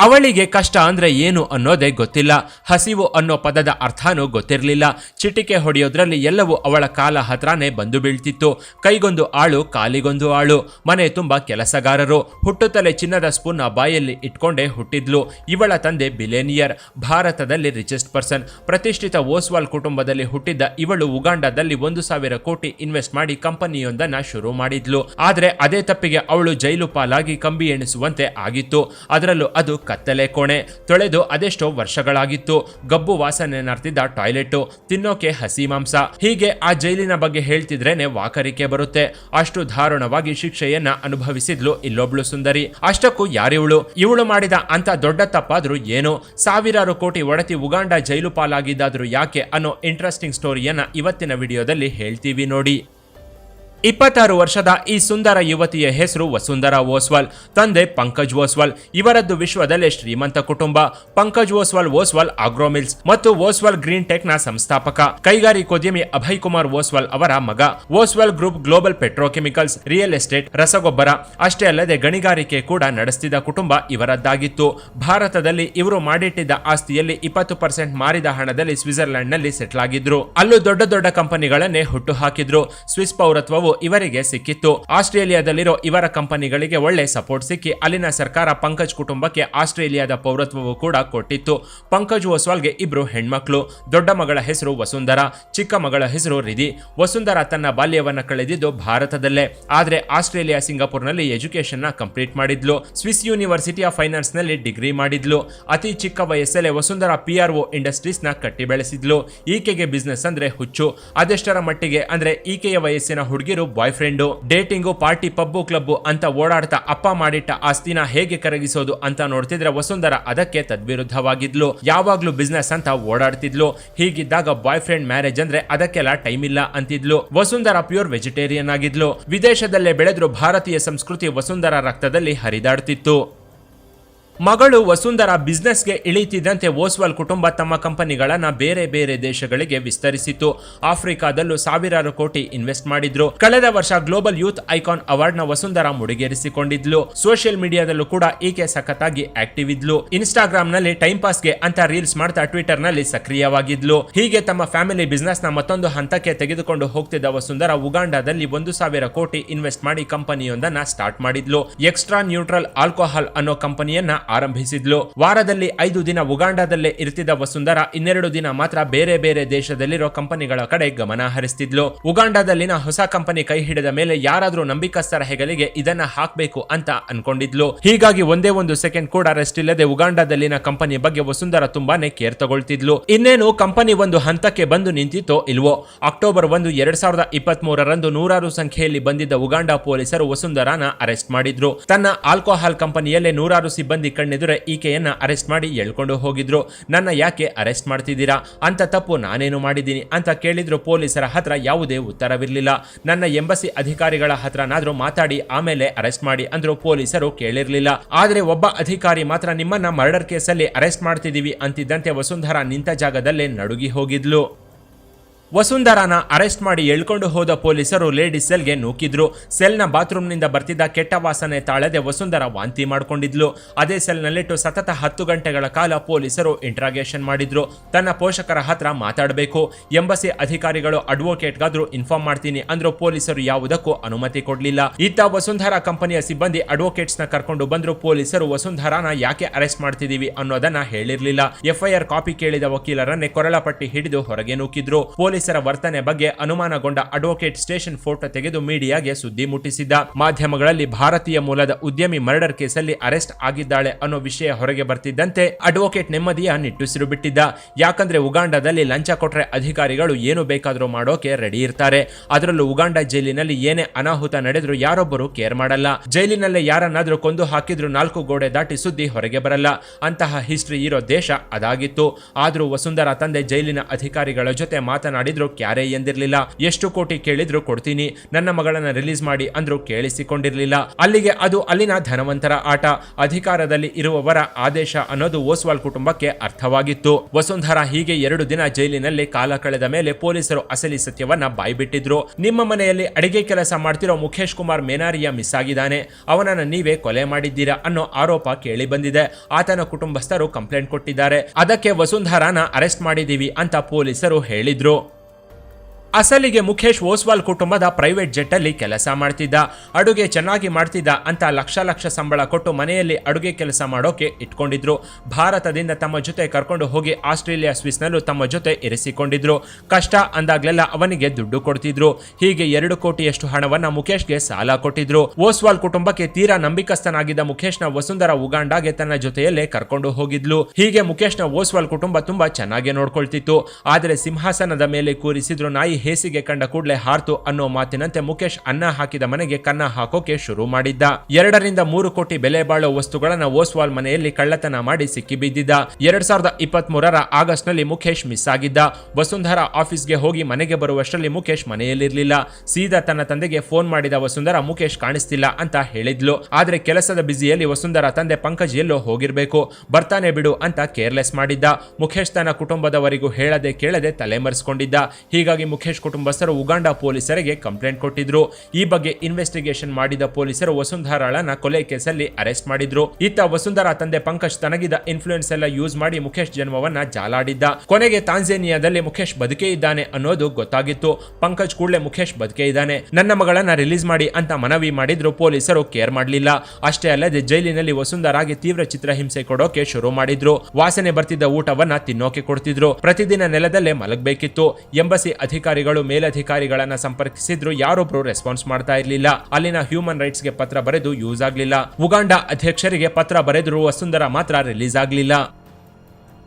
ಅವಳಿಗೆ ಕಷ್ಟ ಅಂದ್ರೆ ಏನು ಅನ್ನೋದೇ ಗೊತ್ತಿಲ್ಲ. ಹಸಿವು ಅನ್ನೋ ಪದದ ಅರ್ಥನೂ ಗೊತ್ತಿರಲಿಲ್ಲ. ಚಿಟಿಕೆ ಹೊಡೆಯೋದ್ರಲ್ಲಿ ಎಲ್ಲವೂ ಅವಳ ಕಾಲ ಹತ್ರನೇ ಬಂದು ಬೀಳ್ತಿತ್ತು. ಕೈಗೊಂದು ಆಳು, ಕಾಲಿಗೊಂದು ಆಳು. ಮನೆ ತುಂಬಾ ಕೆಲಸಗಾರರು. ಹುಟ್ಟುತ್ತಲೇ ಚಿನ್ನದ ಸ್ಪೂನ್ನ ಬಾಯಲ್ಲಿ ಇಟ್ಕೊಂಡೇ ಹುಟ್ಟಿದ್ಲು. ಇವಳ ತಂದೆ ಬಿಲೇನಿಯರ್, ಭಾರತದಲ್ಲಿ ರಿಚೆಸ್ಟ್ ಪರ್ಸನ್ ಪ್ರತಿಷ್ಠಿತ ಓಸ್ವಾಲ್ ಕುಟುಂಬದಲ್ಲಿ ಹುಟ್ಟಿದ್ದ ಇವಳು ಉಗಾಂಡದಲ್ಲಿ ಒಂದು ಸಾವಿರ ಕೋಟಿ ಇನ್ವೆಸ್ಟ್ ಮಾಡಿ ಕಂಪನಿಯೊಂದನ್ನ ಶುರು ಮಾಡಿದ್ಲು. ಆದ್ರೆ ಅದೇ ತಪ್ಪಿಗೆ ಅವಳು ಜೈಲು ಪಾಲಾಗಿ ಕಂಬಿ ಎಣಿಸುವಂತೆ ಆಗಿತ್ತು. ಅದರಲ್ಲೂ ಅದು ಕತ್ತಲೆ ಕೋಣೆ ತೊಳೆದು ಅದೆಷ್ಟೋ ವರ್ಷಗಳಾಗಿತ್ತು. ಗಬ್ಬು ವಾಸನೆ ನರ್ತಿದ್ದ ಟಾಯ್ಲೆಟ್, ತಿನ್ನೋಕೆ ಹಸಿ ಮಾಂಸ. ಹೀಗೆ ಆ ಜೈಲಿನ ಬಗ್ಗೆ ಹೇಳ್ತಿದ್ರೇನೆ ವಾಕರಿಕೆ ಬರುತ್ತೆ. ಅಷ್ಟು ದಾರುಣವಾಗಿ ಶಿಕ್ಷೆಯನ್ನ ಅನುಭವಿಸಿದ್ಲು ಇಲ್ಲೊಬ್ಳು ಸುಂದರಿ. ಅಷ್ಟಕ್ಕೂ ಯಾರಿವಳು? ಇವಳು ಮಾಡಿದ ಅಂತ ದೊಡ್ಡ ತಪ್ಪಾದ್ರೂ ಏನು? ಸಾವಿರಾರು ಕೋಟಿ ಒಡತಿ ಉಗಾಂಡ ಜೈಲು ಪಾಲಾಗಿದ್ದಾದ್ರೂ ಯಾಕೆ ಅನ್ನೋ ಇಂಟ್ರೆಸ್ಟಿಂಗ್ ಸ್ಟೋರಿಯನ್ನ ಇವತ್ತಿನ ವಿಡಿಯೋದಲ್ಲಿ ಹೇಳ್ತೀವಿ ನೋಡಿ. ಇಪ್ಪತ್ತಾರು ವರ್ಷದ ಈ ಸುಂದರ ಯುವತಿಯ ಹೆಸರು ವಸುಂಧರಾ ಓಸ್ವಾಲ್, ತಂದೆ ಪಂಕಜ್ ಓಸ್ವಾಲ್. ಇವರದ್ದು ವಿಶ್ವದಲ್ಲೇ ಶ್ರೀಮಂತ ಕುಟುಂಬ. ಪಂಕಜ್ ಓಸ್ವಾಲ್ ಓಸ್ವಾಲ್ ಆಗ್ರೋಮಿಲ್ಸ್ ಮತ್ತು ಓಸ್ವಾಲ್ ಗ್ರೀನ್ ಟೆಕ್ನ ಸಂಸ್ಥಾಪಕ ಕೈಗಾರಿಕೋದ್ಯಮಿ ಅಭಯ್ ಕುಮಾರ್ ಓಸ್ವಾಲ್ ಅವರ ಮಗ. Oswal group global petrochemicals, real estate, ರಸಗೊಬ್ಬರ. ಅಷ್ಟೇ ಅಲ್ಲದೆ ಗಣಿಗಾರಿಕೆ ಕೂಡ ನಡೆಸುತ್ತಿದ್ದ ಕುಟುಂಬ ಇವರದ್ದಾಗಿತ್ತು. ಭಾರತದಲ್ಲಿ ಇವರು ಮಾಡಿಟ್ಟಿದ್ದ ಆಸ್ತಿಯಲ್ಲಿ ಇಪ್ಪತ್ತು ಪರ್ಸೆಂಟ್ ಮಾರಿದ ಹಣದಲ್ಲಿ ಸ್ವಿಟ್ಜರ್ಲೆಂಡ್ನಲ್ಲಿ ಸೆಟ್ಲ್ ಆಗಿದ್ರು ಅಲ್ಲೂ ದೊಡ್ಡ ದೊಡ್ಡ ಕಂಪನಿಗಳನ್ನೇ ಹುಟ್ಟು ಹಾಕಿದ್ರು. ಸ್ವಿಸ್ ಪೌರತ್ವವು ಇವರಿಗೆ ಸಿಕ್ಕಿತ್ತು. ಆಸ್ಟ್ರೇಲಿಯಾದಲ್ಲಿರೋ ಇವರ ಕಂಪನಿಗಳಿಗೆ ಒಳ್ಳೆ ಸಪೋರ್ಟ್ ಸಿಕ್ಕಿ, ಅಲ್ಲಿನ ಸರ್ಕಾರ ಪಂಕಜ್ ಕುಟುಂಬಕ್ಕೆ ಆಸ್ಟ್ರೇಲಿಯಾದ ಪೌರತ್ವವು ಕೂಡ ಕೊಟ್ಟಿತ್ತು. ಪಂಕಜ್ ಒಸ್ವಾಲ್ಗೆ ಇಬ್ರು ಹೆಣ್ಮಕ್ಳು, ದೊಡ್ಡ ಮಗಳ ಹೆಸರು ವಸುಂಧರಾ, ಚಿಕ್ಕ ಮಗಳ ಹೆಸರು ರಿಧಿ. ವಸುಂಧರಾ ತನ್ನ ಬಾಲ್ಯವನ್ನ ಕಳೆದಿದ್ದು ಭಾರತದಲ್ಲೇ. ಆದರೆ ಆಸ್ಟ್ರೇಲಿಯಾ ಸಿಂಗಾಪುರ್ನಲ್ಲಿ ಎಜುಕೇಶನ್ನ ಕಂಪ್ಲೀಟ್ ಮಾಡಿದ್ಲು. ಸ್ವಿಸ್ ಯೂನಿವರ್ಸಿಟಿ ಆಫ್ ಫೈನಾನ್ಸ್ನಲ್ಲಿ ಡಿಗ್ರಿ ಮಾಡಿದ್ಲು. ಅತಿ ಚಿಕ್ಕ ವಯಸ್ಸಲ್ಲೇ ವಸುಂಧರಾ ಪಿ ಆರ್ ಒ ಇಂಡಸ್ಟ್ರೀಸ್ನ ಕಟ್ಟಿ ಬೆಳೆಸಿದ್ಲು. ಈಕೆಗೆ ಬಿಸ್ನೆಸ್ ಅಂದ್ರೆ ಹುಚ್ಚು. ಅದೆಷ್ಟರ ಮಟ್ಟಿಗೆ ಅಂದ್ರೆ ಈಕೆಯ ವಯಸ್ಸಿನ ಹುಡುಗಿರು boyfriend dating party pub club ಅಂತ ಓಡಾಡ್ತಾ ಅಪ್ಪ ಮಾಡಿಟ್ಟ ಆಸ್ತಿನ ಹೇಗೆ ಕರಗಿಸೋದು ಅಂತ ನೋಡ್ತಿದ್ರೆ ವಸುಂಧರ ಅದಕ್ಕೆ ತದ್ವಿರುದ್ಧವಾಗಿದ್ಲು. ಯಾವಾಗ್ಲೂ ಬಿಸ್ನೆಸ್ ಅಂತ ಓಡಾಡ್ತಿದ್ಲು. ಹೀಗಿದ್ದಾಗ ಬಾಯ್ ಫ್ರೆಂಡ್ ಮ್ಯಾರೇಜ್ ಅಂದ್ರೆ ಅದಕ್ಕೆಲ್ಲ ಟೈಮ್ ಇಲ್ಲ ಅಂತಿದ್ಲು. ವಸುಂಧರ ಪ್ಯೂರ್ ವೆಜಿಟೇರಿಯನ್ ಆಗಿದ್ಲು. ವಿದೇಶದಲ್ಲೇ ಬೆಳೆದ್ರು ಭಾರತೀಯ ಸಂಸ್ಕೃತಿ ವಸುಂಧರ ರಕ್ತದಲ್ಲಿ ಹರಿದಾಡ್ತಿತ್ತು. ಮಗಳು ವಸುಂಧರಾ ಬಿಸ್ನೆಸ್ಗೆ ಇಳಿತಿದ್ದಂತೆ ಓಸ್ವಾಲ್ ಕುಟುಂಬ ತಮ್ಮ ಕಂಪನಿಗಳನ್ನು ಬೇರೆ ಬೇರೆ ದೇಶಗಳಿಗೆ ವಿಸ್ತರಿಸಿತು ಆಫ್ರಿಕಾದಲ್ಲೂ ಸಾವಿರಾರು ಕೋಟಿ ಇನ್ವೆಸ್ಟ್ ಮಾಡಿದ್ರು. ಕಳೆದ ವರ್ಷ ಗ್ಲೋಬಲ್ ಯೂತ್ ಐಕಾನ್ ಅವಾರ್ಡ್ನ ವಸುಂಧರಾ ಮುಡಿಗೇರಿಸಿಕೊಂಡಿದ್ಲು. ಸೋಷಿಯಲ್ ಮೀಡಿಯಾದಲ್ಲೂ ಕೂಡ ಈಕೆ ಸಖತ್ತಾಗಿ ಆಕ್ಟಿವ್ ಇದ್ಲು. ಇನ್ಸ್ಟಾಗ್ರಾಮ್ನಲ್ಲಿ ಟೈಮ್ ಪಾಸ್ಗೆ ಅಂತ ರೀಲ್ಸ್ ಮಾಡ್ತಾ ಟ್ವಿಟರ್ನಲ್ಲಿ ಸಕ್ರಿಯವಾಗಿದ್ಲು. ಹೀಗೆ ತಮ್ಮ ಫ್ಯಾಮಿಲಿ ಬಿಸ್ನೆಸ್ನ ಮತ್ತೊಂದು ಹಂತಕ್ಕೆ ತೆಗೆದುಕೊಂಡು ಹೋಗ್ತಿದ್ದ ವಸುಂಧರಾ ಉಗಾಂಡಾದಲ್ಲಿ ಒಂದು ಸಾವಿರ ಕೋಟಿ ಇನ್ವೆಸ್ಟ್ ಮಾಡಿ ಕಂಪನಿಯೊಂದನ್ನ ಸ್ಟಾರ್ಟ್ ಮಾಡಿದ್ಲು. ಎಕ್ಸ್ಟ್ರಾ ನ್ಯೂಟ್ರಲ್ ಆಲ್ಕೋಹಾಲ್ ಅನ್ನೋ ಕಂಪನಿಯನ್ನ ಆರಂಭಿಸಿದ್ಲು. ವಾರದಲ್ಲಿ ಐದು ದಿನ ಉಗಾಂಡದಲ್ಲೇ ಇರ್ತಿದ್ದ ವಸುಂಧರ ಇನ್ನೆರಡು ದಿನ ಮಾತ್ರ ಬೇರೆ ಬೇರೆ ದೇಶದಲ್ಲಿರೋ ಕಂಪನಿಗಳ ಕಡೆ ಗಮನ ಹರಿಸ್ತಿದ್ಲು. ಉಗಾಂಡದಲ್ಲಿನ ಹೊಸ ಕಂಪನಿ ಕೈ ಹಿಡಿದ ಮೇಲೆ ಯಾರಾದ್ರೂ ನಂಬಿಕಸ್ಥರ ಹೆಗಲಿಗೆ ಇದನ್ನ ಹಾಕ್ಬೇಕು ಅಂತ ಅನ್ಕೊಂಡಿದ್ಲು. ಹೀಗಾಗಿ ಒಂದೇ ಒಂದು ಸೆಕೆಂಡ್ ಕೂಡ ರೆಸ್ಟ್ ಇಲ್ಲದೆ ಉಗಾಂಡದಲ್ಲಿನ ಕಂಪನಿ ಬಗ್ಗೆ ವಸುಂಧರ ತುಂಬಾನೇ ಕೇರ್ ತಗೊಳ್ತಿದ್ಲು. ಇನ್ನೇನು ಕಂಪನಿ ಒಂದು ಹಂತಕ್ಕೆ ಬಂದು ನಿಂತಿತ್ತೋ ಇಲ್ವೋ. ಅಕ್ಟೋಬರ್ ಒಂದು ಎರಡ್ ಸಾವಿರದ ಇಪ್ಪತ್ತ್ ಮೂರರಂದು ನೂರಾರು ಸಂಖ್ಯೆಯಲ್ಲಿ ಬಂದಿದ್ದ ಉಗಾಂಡ ಪೊಲೀಸರು ವಸುಂಧರಾನ ಅರೆಸ್ಟ್ ಮಾಡಿದ್ರು. ತನ್ನ ಆಲ್ಕೋಹಾಲ್ ಕಂಪನಿಯಲ್ಲೇ ನೂರಾರು ಸಿಬ್ಬಂದಿ ಕಣ್ಣೆದುರೆ ಈಕೆಯನ್ನ ಅರೆಸ್ಟ್ ಮಾಡಿ ಎಳ್ಕೊಂಡು ಹೋಗಿದ್ರು. ನನ್ನ ಯಾಕೆ ಅರೆಸ್ಟ್ ಮಾಡ್ತಿದ್ದೀರಾ? ಅಂತ ತಪ್ಪು ನಾನೇನು ಮಾಡಿದ್ದೀನಿ ಅಂತ ಕೇಳಿದ್ರು ಪೊಲೀಸರ ಹತ್ರ ಯಾವುದೇ ಉತ್ತರವಿರಲಿಲ್ಲ. ನನ್ನ ಎಂಬಸಿ ಅಧಿಕಾರಿಗಳ ಹತ್ರನಾದ್ರೂ ಮಾತಾಡಿ ಆಮೇಲೆ ಅರೆಸ್ಟ್ ಮಾಡಿ ಅಂದ್ರು ಪೊಲೀಸರು ಕೇಳಿರ್ಲಿಲ್ಲ. ಆದ್ರೆ ಒಬ್ಬ ಅಧಿಕಾರಿ ಮಾತ್ರ ನಿಮ್ಮನ್ನ ಮರ್ಡರ್ ಕೇಸಲ್ಲಿ ಅರೆಸ್ಟ್ ಮಾಡ್ತಿದೀವಿ ಅಂತಿದ್ದಂತೆ ವಸುಂಧರಾ ನಿಂತ ಜಾಗದಲ್ಲೇ ನಡುಗಿ ಹೋಗಿದ್ಲು. ವಸುಂಧರಾನ ಅರೆಸ್ಟ್ ಮಾಡಿ ಎಳ್ಕೊಂಡು ಹೋದ ಪೊಲೀಸರು ಲೇಡಿ ಸೆಲ್ಗೆ ನೂಕಿದ್ರು. ಸೆಲ್ನ ಬಾತ್ರೂಮ್ನಿಂದ ಬರ್ತಿದ್ದ ಕೆಟ್ಟ ವಾಸನೆ ತಾಳದೆ ವಸುಂಧರ ವಾಂತಿ ಮಾಡ್ಕೊಂಡಿದ್ಲು. ಅದೇ ಸೆಲ್ನಲ್ಲಿಟ್ಟು ಸತತ ಹತ್ತು ಗಂಟೆಗಳ ಕಾಲ ಪೊಲೀಸರು ಇಂಟ್ರಾಗೇಷನ್ ಮಾಡಿದ್ರು. ತನ್ನ ಪೋಷಕರ ಹತ್ರ ಮಾತಾಡಬೇಕು. ಎಂಬಸಿ ಅಧಿಕಾರಿಗಳು ಅಡ್ವೊಕೇಟ್ಗಾದ್ರೂ ಇನ್ಫಾರ್ಮ್ ಮಾಡ್ತೀನಿ ಅಂದ್ರೂ ಪೊಲೀಸರು ಯಾವುದಕ್ಕೂ ಅನುಮತಿ ಕೊಡಲಿಲ್ಲ. ಇತ್ತ ವಸುಂಧರ ಕಂಪನಿಯ ಸಿಬ್ಬಂದಿ ಅಡ್ವೊಕೇಟ್ಸ್ನ ಕರ್ಕೊಂಡು ಬಂದ್ರು ಪೊಲೀಸರು ವಸುಂಧರಾನ ಯಾಕೆ ಅರೆಸ್ಟ್ ಮಾಡ್ತಿದೀವಿ ಅನ್ನೋದನ್ನ ಹೇಳಿರ್ಲಿಲ್ಲ. ಎಫ್ಐಆರ್ ಕಾಪಿ ಕೇಳಿದ ವಕೀಲರನ್ನೇ ಕೊರಳ ಪಟ್ಟಿ ಹಿಡಿದು ಹೊರಗೆ ನೂಕಿದ್ರು. ಪೊಲೀಸರ ವರ್ತನೆ ಬಗ್ಗೆ ಅನುಮಾನಗೊಂಡ ಅಡ್ವೊಕೇಟ್ ಸ್ಟೇಷನ್ ಫೋಟೋ ತೆಗೆದು ಮೀಡಿಯಾಗೆ ಸುದ್ದಿ ಮುಟ್ಟಿಸಿದ್ದ. ಮಾಧ್ಯಮಗಳಲ್ಲಿ ಭಾರತೀಯ ಮೂಲದ ಉದ್ಯಮಿ ಮರ್ಡರ್ ಕೇಸಲ್ಲಿ ಅರೆಸ್ಟ್ ಆಗಿದ್ದಾಳೆ ಅನ್ನೋ ವಿಷಯ ಹೊರಗೆ ಬರ್ತಿದ್ದಂತೆ ಅಡ್ವೊಕೇಟ್ ನೆಮ್ಮದಿಯ ನಿಟ್ಟುಸಿರು ಬಿಟ್ಟಿದ್ದ. ಯಾಕಂದ್ರೆ ಉಗಾಂಡದಲ್ಲಿ ಲಂಚ ಕೊಟ್ರೆ ಅಧಿಕಾರಿಗಳು ಏನು ಬೇಕಾದರೂ ಮಾಡೋಕೆ ರೆಡಿ ಇರ್ತಾರೆ. ಅದರಲ್ಲೂ ಉಗಾಂಡ ಜೈಲಿನಲ್ಲಿ ಏನೇ ಅನಾಹುತ ನಡೆದ್ರು ಯಾರೊಬ್ಬರು ಕೇರ್ ಮಾಡಲ್ಲ. ಜೈಲಿನಲ್ಲೇ ಯಾರನ್ನಾದ್ರೂ ಕೊಂದು ಹಾಕಿದ್ರು ನಾಲ್ಕು ಗೋಡೆ ದಾಟಿ ಸುದ್ದಿ ಹೊರಗೆ ಬರಲ್ಲ. ಅಂತಹ ಹಿಸ್ಟ್ರಿ ಇರೋ ದೇಶ ಅದಾಗಿತ್ತು. ಆದರೂ ವಸುಂಧರಾ ತಂದೆ ಜೈಲಿನ ಅಧಿಕಾರಿಗಳ ಜೊತೆ ಮಾತನಾಡಿ ಮಾಡಿದ್ರು ಕ್ಯಾರೆ ಎಂದಿರಲಿಲ್ಲ. ಎಷ್ಟು ಕೋಟಿ ಕೇಳಿದ್ರು ಕೊಡ್ತೀನಿ. ನನ್ನ ಮಗಳನ್ನ ರಿಲೀಸ್ ಮಾಡಿ ಅಂದ್ರು ಕೇಳಿಸಿಕೊಂಡಿರಲಿಲ್ಲ. ಅಲ್ಲಿಗೆ ಅದು ಅಲ್ಲಿನ ಧನವಂತರ ಆಟ. ಅಧಿಕಾರದಲ್ಲಿ ಇರುವವರ ಆದೇಶ ಅನ್ನೋದು ಓಸ್ವಾಲ್ ಕುಟುಂಬಕ್ಕೆ ಅರ್ಥವಾಗಿತ್ತು. ವಸುಂಧರಾ ಹೀಗೆ ಎರಡು ದಿನ ಜೈಲಿನಲ್ಲಿ ಕಾಲ ಕಳೆದ ಮೇಲೆ ಪೊಲೀಸರು ಅಸಲಿ ಸತ್ಯವನ್ನ ಬಾಯ್ಬಿಟ್ಟಿದ್ರು. ನಿಮ್ಮ ಮನೆಯಲ್ಲಿ ಅಡಿಗೆ ಕೆಲಸ ಮಾಡ್ತಿರೋ ಮುಖೇಶ್ ಕುಮಾರ್ ಮೇನಾರಿಯ ಮಿಸ್ ಆಗಿದ್ದಾನೆ. ಅವನನ್ನ ನೀವೇ ಕೊಲೆ ಮಾಡಿದ್ದೀರಾ ಅನ್ನೋ ಆರೋಪ ಕೇಳಿ ಬಂದಿದೆ. ಆತನ ಕುಟುಂಬಸ್ಥರು ಕಂಪ್ಲೇಂಟ್ ಕೊಟ್ಟಿದ್ದಾರೆ. ಅದಕ್ಕೆ ವಸುಂಧರಾನ ಅರೆಸ್ಟ್ ಮಾಡಿದೀವಿ ಅಂತ ಪೊಲೀಸರು ಹೇಳಿದ್ರು. ಅಸಲಿಗೆ ಮುಖೇಶ್ ಓಸ್ವಾಲ್ ಕುಟುಂಬದ ಪ್ರೈವೇಟ್ ಜೆಟ್ ಅಲ್ಲಿ ಕೆಲಸ ಮಾಡ್ತಿದ್ದ. ಅಡುಗೆ ಚೆನ್ನಾಗಿ ಮಾಡ್ತಿದ್ದ ಅಂತ ಲಕ್ಷ ಲಕ್ಷ ಸಂಬಳ ಕೊಟ್ಟು ಮನೆಯಲ್ಲಿ ಅಡುಗೆ ಕೆಲಸ ಮಾಡೋಕೆ ಇಟ್ಕೊಂಡಿದ್ರು. ಭಾರತದಿಂದ ತಮ್ಮ ಜೊತೆ ಕರ್ಕೊಂಡು ಹೋಗಿ ಆಸ್ಟ್ರೇಲಿಯಾ, ಸ್ವಿಸ್ನಲ್ಲೂ ತಮ್ಮ ಜೊತೆ ಇರಿಸಿಕೊಂಡಿದ್ರು. ಕಷ್ಟ ಅಂದಾಗ್ಲೆಲ್ಲ ಅವನಿಗೆ ದುಡ್ಡು ಕೊಡ್ತಿದ್ರು. ಹೀಗೆ ಎರಡು ಕೋಟಿಯಷ್ಟು ಹಣವನ್ನ ಮುಖೇಶ್ಗೆ ಸಾಲ ಕೊಟ್ಟಿದ್ರು. ಓಸ್ವಾಲ್ ಕುಟುಂಬಕ್ಕೆ ತೀರಾ ನಂಬಿಕಸ್ಥನಾಗಿದ್ದ ಮುಖೇಶ್ನ ವಸುಂಧರ ಉಗಾಂಡಾಗೆ ತನ್ನ ಜೊತೆಯಲ್ಲೇ ಕರ್ಕೊಂಡು ಹೋಗಿದ್ಲು. ಹೀಗೆ ಮುಖೇಶ್ನ ಓಸ್ವಾಲ್ ಕುಟುಂಬ ತುಂಬಾ ಚೆನ್ನಾಗಿ ನೋಡ್ಕೊಳ್ತಿತ್ತು. ಆದರೆ ಸಿಂಹಾಸನದ ಮೇಲೆ ಕೂರಿಸಿದ್ರು ನಾಯಿ ಹೇಸಿಗೆ ಕಂಡ ಕೂಡಲೇ ಹಾರ್ತು ಅನ್ನೋ ಮಾತಿನಂತೆ ಮುಖೇಶ್ ಅನ್ನ ಹಾಕಿದ ಮನೆಗೆ ಕನ್ನ ಹಾಕೋಕೆ ಶುರು ಮಾಡಿದ್ದ. ಎರಡರಿಂದ ಮೂರು ಕೋಟಿ ಬೆಲೆ ಬಾಳೋ ವಸ್ತುಗಳನ್ನ ಓಸ್ವಾಲ್ ಮನೆಯಲ್ಲಿ ಕಳ್ಳತನ ಮಾಡಿ ಸಿಕ್ಕಿಬಿದ್ದಿದ್ದ. ಎರಡ್ ಸಾವಿರದ ಇಪ್ಪತ್ತ್ ಮೂರರ ಆಗಸ್ಟ್ನಲ್ಲಿ ಮುಖೇಶ್ ಮಿಸ್ ಆಗಿದ್ದ. ವಸುಂಧರಾ ಆಫೀಸ್ಗೆ ಹೋಗಿ ಮನೆಗೆ ಬರುವಷ್ಟರಲ್ಲಿ ಮುಖೇಶ್ ಮನೆಯಲ್ಲಿರ್ಲಿಲ್ಲ. ಸೀದಾ ತನ್ನ ತಂದೆಗೆ ಫೋನ್ ಮಾಡಿದ ವಸುಂಧರಾ ಮುಖೇಶ್ ಕಾಣಿಸ್ತಿಲ್ಲ ಅಂತ ಹೇಳಿದ್ಲು. ಆದ್ರೆ ಕೆಲಸದ ಬ್ಯುಸಿಯಲ್ಲಿ ವಸುಂಧರಾ ತಂದೆ ಪಂಕಜ್ ಎಲ್ಲೋ ಹೋಗಿರ್ಬೇಕು. ಬರ್ತಾನೆ ಬಿಡು ಅಂತ ಕೇರ್ಲೆಸ್ ಮಾಡಿದ್ದ. ಮುಖೇಶ್ ತನ್ನ ಕುಟುಂಬದವರಿಗೂ ಹೇಳದೆ ಕೇಳದೆ ತಲೆಮರೆಸ್ಕೊಂಡಿದ್ದ. ಹೀಗಾಗಿ ಮುಖೇಶ್ ಕುಟುಂಬಸ್ಥರು ಉಗಾಂಡ ಪೊಲೀಸರಿಗೆ ಕಂಪ್ಲೇಂಟ್ ಕೊಟ್ಟಿದ್ರು. ಈ ಬಗ್ಗೆ ಇನ್ವೆಸ್ಟಿಗೇಷನ್ ಮಾಡಿದ ಪೊಲೀಸರು ವಸುಂಧರಾಳನ ಕೊಲೆ ಕೇಸಲ್ಲಿ ಅರೆಸ್ಟ್ ಮಾಡಿದ್ರು. ಇತ್ತ ವಸುಂಧರಾ ತಂದೆ ಪಂಕಜ್ ತನಗಿದ ಇನ್ಫ್ಲೂಯೆನ್ಸ್ ಎಲ್ಲ ಯೂಸ್ ಮಾಡಿ ಮುಖೇಶ್ ಜನ್ಮವನ್ನ ಜಾಲಾಡಿದ್ದ. ಕೊನೆಗೆ ತಾಂಜೇನಿಯಾದಲ್ಲಿ ಮುಖೇಶ್ ಬದುಕೇ ಇದ್ದಾನೆ ಅನ್ನೋದು ಗೊತ್ತಾಗಿತ್ತು. ಪಂಕಜ್ ಕೂಡಲೇ ಮುಖೇಶ್ ಬದುಕೇ ಇದ್ದಾನೆ. ನನ್ನ ಮಗಳನ್ನ ರಿಲೀಸ್ ಮಾಡಿ ಅಂತ ಮನವಿ ಮಾಡಿದ್ರು ಪೊಲೀಸರು ಕೇರ್ ಮಾಡಲಿಲ್ಲ. ಅಷ್ಟೇ ಅಲ್ಲದೆ ಜೈಲಿನಲ್ಲಿ ವಸುಂಧರಾಗೆ ತೀವ್ರ ಚಿತ್ರಹಿಂಸೆ ಕೊಡೋಕೆ ಶುರು ಮಾಡಿದ್ರು. ವಾಸನೆ ಬರ್ತಿದ್ದ ಊಟವನ್ನ ತಿನ್ನೋಕೆ ಕೊಡ್ತಿದ್ರು. ಪ್ರತಿದಿನ ನೆಲದಲ್ಲೇ ಮಲಗಬೇಕಿತ್ತು. ಎಂಬಸಿ ಅಧಿಕಾರಿಗಳು, ಮೇಲಧಿಕಾರಿಗಳನ್ನ ಸಂಪರ್ಕಿಸಿದ್ರು. ಯಾರೊಬ್ರು ರೆಸ್ಪಾನ್ಸ್ ಮಾಡ್ತಾ ಇರಲಿಲ್ಲ. ಅಲ್ಲಿನ ಹ್ಯೂಮನ್ ರೈಟ್ಸ್ಗೆ ಪತ್ರ ಬರೆದು ಯೂಸ್ ಆಗ್ಲಿಲ್ಲ. ಉಗಾಂಡ ಅಧ್ಯಕ್ಷರಿಗೆ ಪತ್ರ ಬರೆದಿರುವ ವಸುಂಧರಾ ಮಾತ್ರ ರಿಲೀಸ್ ಆಗ್ಲಿಲ್ಲ.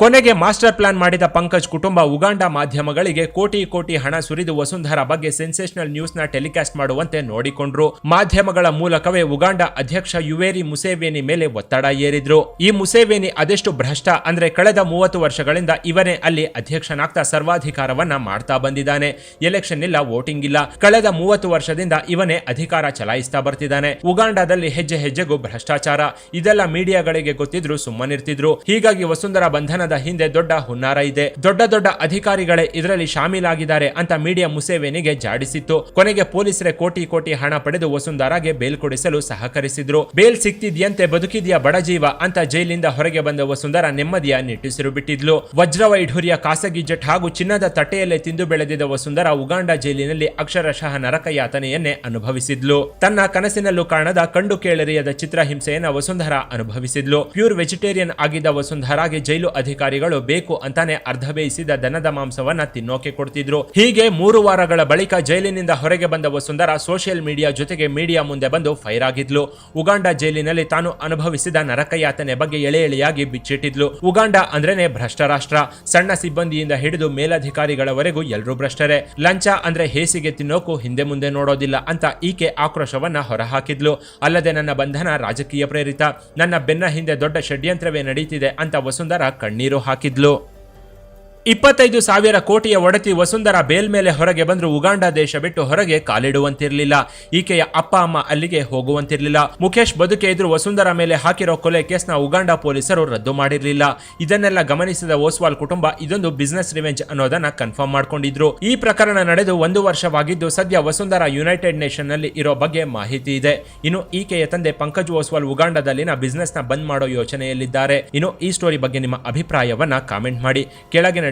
ಕೊನೆಗೆ ಮಾಸ್ಟರ್ ಪ್ಲಾನ್ ಮಾಡಿದ ಪಂಕಜ್ ಕುಟುಂಬ ಉಗಾಂಡ ಮಾಧ್ಯಮಗಳಿಗೆ ಕೋಟಿ ಕೋಟಿ ಹಣ ಸುರಿದು ವಸುಂಧರ ಬಗ್ಗೆ ಸೆನ್ಸೇಷನಲ್ ನ್ಯೂಸ್ನ ಟೆಲಿಕಾಸ್ಟ್ ಮಾಡುವಂತೆ ನೋಡಿಕೊಂಡ್ರು. ಮಾಧ್ಯಮಗಳ ಮೂಲಕವೇ ಉಗಾಂಡ ಅಧ್ಯಕ್ಷ ಯುವೇರಿ ಮುಸೇವೇನಿ ಮೇಲೆ ಒತ್ತಡ ಏರಿದ್ರು. ಈ ಮುಸೇವೇನಿ ಅದೆಷ್ಟು ಭ್ರಷ್ಟ ಅಂದ್ರೆ ಕಳೆದ ಮೂವತ್ತು ವರ್ಷಗಳಿಂದ ಇವನೇ ಅಲ್ಲಿ ಅಧ್ಯಕ್ಷನಾಗ್ತಾ ಸರ್ವಾಧಿಕಾರವನ್ನ ಮಾಡ್ತಾ ಬಂದಿದ್ದಾನೆ. ಎಲೆಕ್ಷನ್ ಇಲ್ಲ, ವೋಟಿಂಗ್ ಇಲ್ಲ. ಕಳೆದ ಮೂವತ್ತು ವರ್ಷದಿಂದ ಇವನೇ ಅಧಿಕಾರ ಚಲಾಯಿಸ್ತಾ ಬರ್ತಿದ್ದಾನೆ. ಉಗಾಂಡದಲ್ಲಿ ಹೆಜ್ಜೆ ಹೆಜ್ಜೆಗೂ ಭ್ರಷ್ಟಾಚಾರ. ಇದೆಲ್ಲ ಮೀಡಿಯಾಗಳಿಗೆ ಗೊತ್ತಿದ್ರು ಸುಮ್ಮನಿರ್ತಿದ್ರು. ಹೀಗಾಗಿ ವಸುಂಧರಾ ಬಂಧನದ ಹಿಂದೆ ದೊಡ್ಡ ಹುನ್ನಾರ ಇದೆ. ದೊಡ್ಡ ದೊಡ್ಡ ಅಧಿಕಾರಿಗಳೇ ಇದರಲ್ಲಿ ಶಾಮೀಲಾಗಿದ್ದಾರೆ ಅಂತ ಮೀಡಿಯಾ ಮುಸೇವೇನಿಗೆ ಜಾಡಿಸಿತ್ತು. ಕೊನೆಗೆ ಪೊಲೀಸರೇ ಕೋಟಿ ಕೋಟಿ ಹಣ ಪಡೆದು ವಸುಂಧರಾಗೆ ಬೇಲ್ ಕೊಡಿಸಲು ಸಹಕರಿಸಿದ್ರು. ಬೇಲ್ ಸಿಕ್ತಿದ್ಯಂತೆ ಬದುಕಿದ್ಯಾ ಬಡಜೀವ ಅಂತ ಜೈಲಿಂದ ಹೊರಗೆ ಬಂದ ವಸುಂಧರ ನೆಮ್ಮದಿಯ ನಿಟ್ಟುಸಿರು ಬಿಟ್ಟಿದ್ಲು. ವಜ್ರವೈಢೂರ್ಯ ಖಾಸಗಿ ಜೆಟ್ ಹಾಗೂ ಚಿನ್ನದ ತಟ್ಟೆಯಲ್ಲೇ ತಿಂದು ಬೆಳೆದಿದ್ದ ವಸುಂಧರ ಉಗಾಂಡ ಜೈಲಿನಲ್ಲಿ ಅಕ್ಷರಶಃ ನರಕ ಯಾತನೆಯನ್ನೇ ಅನುಭವಿಸಿದ್ಲು. ತನ್ನ ಕನಸಿನಲ್ಲೂ ಕಾಣದ ಕಂಡು ಕೇಳರಿಯದ ಚಿತ್ರಹಿಂಸೆಯನ್ನ ವಸುಂಧರ ಅನುಭವಿಸಿದ್ಲು. ಪ್ಯೂರ್ ವೆಜಿಟೇರಿಯನ್ ಆಗಿದ್ದ ವಸುಂಧರಾಗೆ ಜೈಲು ಅಧಿಕಾರಿಗಳು ಬೇಕು ಅಂತಾನೆ ಅರ್ಧ ಬೇಯಿಸಿದ ದನದ ಮಾಂಸವನ್ನ ತಿನ್ನೋಕೆ ಕೊಡ್ತಿದ್ರು. ಹೀಗೆ ಮೂರು ವಾರಗಳ ಬಳಿಕ ಜೈಲಿನಿಂದ ಹೊರಗೆ ಬಂದ ವಸುಂಧರ ಸೋಷಿಯಲ್ ಮೀಡಿಯಾ ಜೊತೆಗೆ ಮೀಡಿಯಾ ಮುಂದೆ ಬಂದು ಫೈರ್ ಆಗಿದ್ಲು. ಉಗಾಂಡ ಜೈಲಿನಲ್ಲಿ ತಾನು ಅನುಭವಿಸಿದ ನರಕಯಾತನೆ ಬಗ್ಗೆ ಎಳೆ ಎಳೆಯಾಗಿ ಬಿಚ್ಚಿಟ್ಟಿದ್ಲು. ಉಗಾಂಡ ಅಂದ್ರೇನೆ ಭ್ರಷ್ಟ ರಾಷ್ಟ್ರ ಸಣ್ಣ ಸಿಬ್ಬಂದಿಯಿಂದ ಹಿಡಿದು ಮೇಲಧಿಕಾರಿಗಳವರೆಗೂ ಎಲ್ಲರೂ ಭ್ರಷ್ಟರೇ. ಲಂಚ ಅಂದ್ರೆ ಹೇಸಿಗೆ ತಿನ್ನೋಕು ಹಿಂದೆ ಮುಂದೆ ನೋಡೋದಿಲ್ಲ ಅಂತ ಈಕೆ ಆಕ್ರೋಶವನ್ನ ಹೊರಹಾಕಿದ್ಲು. ಅಲ್ಲದೆ ನನ್ನ ಬಂಧನ ರಾಜಕೀಯ ಪ್ರೇರಿತ. ನನ್ನ ಬೆನ್ನ ಹಿಂದೆ ದೊಡ್ಡ ಷಡ್ಯಂತ್ರವೇ ನಡೀತಿದೆ ಅಂತ ವಸುಂಧರ ಕಣ್ಣೀರು ಹಾಕಿದ್ಲು. ಇಪ್ಪತ್ತೈದು ಸಾವಿರ ಕೋಟಿಯ ಒಡತಿ ವಸುಂಧರ ಬೇಲ್ ಮೇಲೆ ಹೊರಗೆ ಬಂದರೂ ಉಗಾಂಡ ದೇಶ ಬಿಟ್ಟು ಹೊರಗೆ ಕಾಲಿಡುವಂತಿರಲಿಲ್ಲ. ಈಕೆಯ ಅಪ್ಪ, ಅಮ್ಮ ಅಲ್ಲಿಗೆ ಹೋಗುವಂತಿರಲಿಲ್ಲ. ಮುಖೇಶ್ ಬದುಕೆ ಇದ್ರು ವಸುಂಧರ ಮೇಲೆ ಹಾಕಿರೋ ಕೊಲೆ ಕೇಸ್ನ ಉಗಾಂಡ ಪೊಲೀಸರು ರದ್ದು ಮಾಡಿರಲಿಲ್ಲ. ಇದನ್ನೆಲ್ಲ ಗಮನಿಸಿದ ಓಸ್ವಾಲ್ ಕುಟುಂಬ ಇದೊಂದು ಬಿಸ್ನೆಸ್ ರಿವೆಂಜ್ ಅನ್ನೋದನ್ನ ಕನ್ಫರ್ಮ್ ಮಾಡ್ಕೊಂಡಿದ್ರು. ಈ ಪ್ರಕರಣ ನಡೆದು ಒಂದು ವರ್ಷವಾಗಿದ್ದು ಸದ್ಯ ವಸುಂಧರ ಯುನೈಟೆಡ್ ನೇಷನ್ನಲ್ಲಿ ಇರೋ ಬಗ್ಗೆ ಮಾಹಿತಿ ಇದೆ. ಇನ್ನು ಈಕೆಯ ತಂದೆ ಪಂಕಜ್ ಓಸ್ವಾಲ್ ಉಗಾಂಡದಲ್ಲಿನ ಬಿಸ್ನೆಸ್ನ ಬಂದ್ ಮಾಡೋ ಯೋಚನೆಯಲ್ಲಿದ್ದಾರೆ. ಇನ್ನು ಈ ಸ್ಟೋರಿ ಬಗ್ಗೆ ನಿಮ್ಮ ಅಭಿಪ್ರಾಯವನ್ನ ಕಾಮೆಂಟ್ ಮಾಡಿ. ಕೆಳಗಿನ